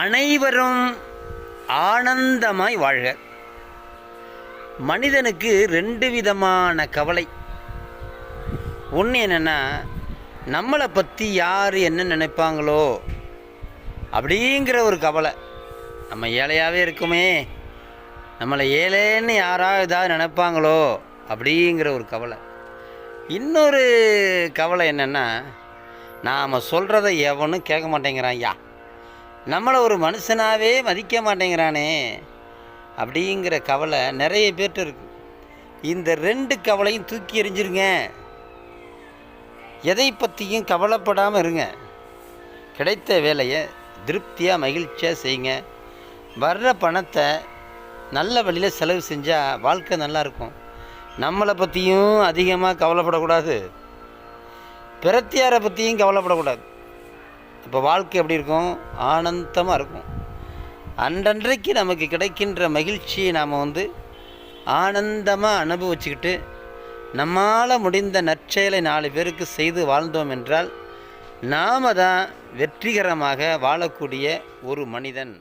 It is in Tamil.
அனைவரும் ஆனந்தமாய் வாழ்க. மனிதனுக்கு ரெண்டு விதமான கவலை. ஒன்று என்னென்னா நம்மளை பற்றி யார் என்ன நினைப்பாங்களோ அப்படிங்கிற ஒரு கவலை. நம்ம ஏழையாகவே இருக்குமே. நம்மளை ஏழைன்னு யாராவது ஏதாவது நினைப்பாங்களோ அப்படிங்கிற ஒரு கவலை. இன்னொரு கவலை என்னென்னா நாம் சொல்கிறத எவனும் கேட்க மாட்டேங்கிறான் ஐயா. நம்மளை ஒரு மனுஷனாகவே மதிக்க மாட்டேங்கிறானே அப்படிங்கிற கவலை நிறைய பேர்கிட்ட இருக்கு. இந்த ரெண்டு கவலையும் தூக்கி எறிஞ்சிருங்க. எதை பற்றியும் கவலைப்படாமல் இருங்க. கிடைத்த வேலையை திருப்தியாக மகிழ்ச்சியாக செய்யுங்க. வர்ற பணத்தை நல்ல வழியில் செலவு செஞ்சால் வாழ்க்கை நல்லா இருக்கும். நம்மளை பற்றியும் அதிகமாக கவலைப்படக்கூடாது. பிரத்தியாரை பற்றியும் கவலைப்படக்கூடாது. இப்போ வாழ்க்கை எப்படி இருக்கும்? ஆனந்தமாக இருக்கும். அன்றன்றைக்கு நமக்கு கிடைக்கின்ற மகிழ்ச்சியை நாம் வந்து ஆனந்தமாக அனுபவிச்சுக்கிட்டு நம்மால் முடிந்த நற்செயலை நாலு பேருக்கு செய்து வாழ்ந்தோம் என்றால் நாம் தான் வெற்றிகரமாக வாழக்கூடிய ஒரு மனிதன்.